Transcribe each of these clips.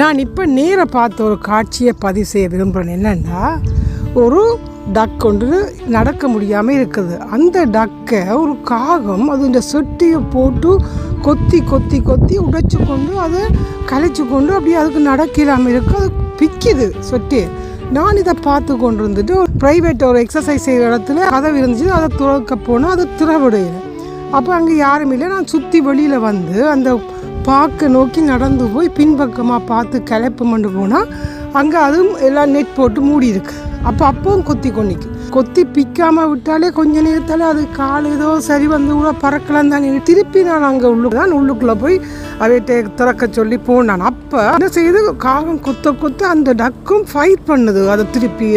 நான் இப்போ நேரை பார்த்த ஒரு காட்சியை பதிவு செய்ய விரும்புகிறேன் என்னென்னா ஒரு டக் ஒன்று நடக்க முடியாமல் இருக்குது. அந்த டக்கை ஒரு காகம் அது இந்த சொட்டியை போட்டு கொத்தி கொத்தி கொத்தி உடைச்சு கொண்டு அதை கலைச்சு கொண்டு அப்படியே அதுக்கு நடக்கலாமல் இருக்குது அது பிக்குது சொட்டி. நான் இதை பார்த்து கொண்டு இருந்துட்டு ஒரு ப்ரைவேட் ஒரு எக்ஸசைஸ் செய்கிற இடத்துல கதவு இருந்துச்சு. அதை துறக்க போனால் அதை திறவிடையில அப்போ அங்கே யாரும் இல்லை. நான் சுற்றி வெளியில் வந்து அந்த பார்க்க நோக்கி நடந்து போய் பின்பக்கமாக பார்த்து கிளப்பு மண்டு போனால் அங்கே அதுவும் எல்லாம் நெட் போட்டு மூடி இருக்குது அப்போ அப்பவும் கொத்தி கொண்டிக்கு கொத்தி பிக்காமல் விட்டாலே கொஞ்ச நேரத்தில் அது கால் ஏதோ சரி வந்து கூட பறக்கலாம் தான். திருப்பி நான் அங்கே உள்ளுக்கு தான் உள்ளுக்குள்ளே போய் அவைகிட்ட திறக்க சொல்லி போனான் அப்போ என்ன செய்யுது காகம் கொத்த கொத்த அந்த டக்கும் ஃபைட் பண்ணுது. அதை திருப்பி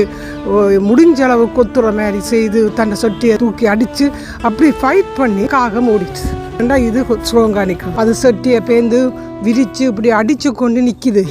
ஓ, முடிஞ்ச அளவு கொத்துற மாதிரி செய்து தன்னை சொட்டியை தூக்கி அடித்து அப்படி ஃபைட் பண்ணி காகம் ஓடிச்சு ரெண்டா இது ஸ்ட்ராங்காக நிற்கும் அது சட்டியை பேந்து விரித்து இப்படி அடித்து கொண்டு நிற்கிது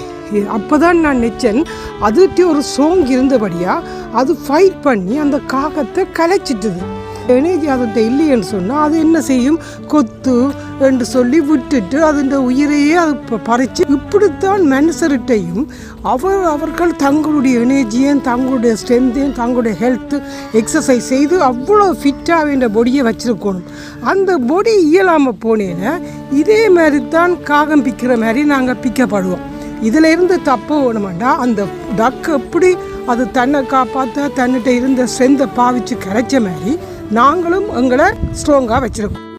அப்போ தான் நான் நினச்சேன் அதுகிட்ட ஒரு சோங் இருந்தபடியாக அது ஃபைட் பண்ணி அந்த காகத்தை கலைச்சிட்டுது. எனர்ஜி அதுகிட்ட இல்லைன்னு சொன்னால் அது என்ன செய்யும்? கொத்து என்று சொல்லி விட்டுட்டு அதன் உயிரையே அது ப- பறிச்சு இப்படித்தான் மனுஷர்கிட்டையும் அவர் அவர்கள் தங்களுடைய எனர்ஜியும் தங்களுடைய ஸ்ட்ரென்த்தையும் தங்களுடைய ஹெல்த்து எக்ஸசைஸ் செய்து அவ்வளோ ஃபிட்டாக வேண்ட பொடியை வச்சுருக்கணும். அந்த பொடி இயலாமல் போனேன்னா இதே மாதிரி தான் காகம் பிக்கிற மாதிரி நாங்கள் பிக்கப்படுவோம். இதில் இருந்து தப்பு வேணுமாண்டா அந்த டக் எப்படி அது தன்னை காப்பாற்ற தன்னிட்ட இருந்த ஸ்ட்ரென்த்தை பாவிச்சு கிடைச்ச மாதிரி நாங்களும் எங்களை ஸ்ட்ராங்காக வச்சுருக்கோம்.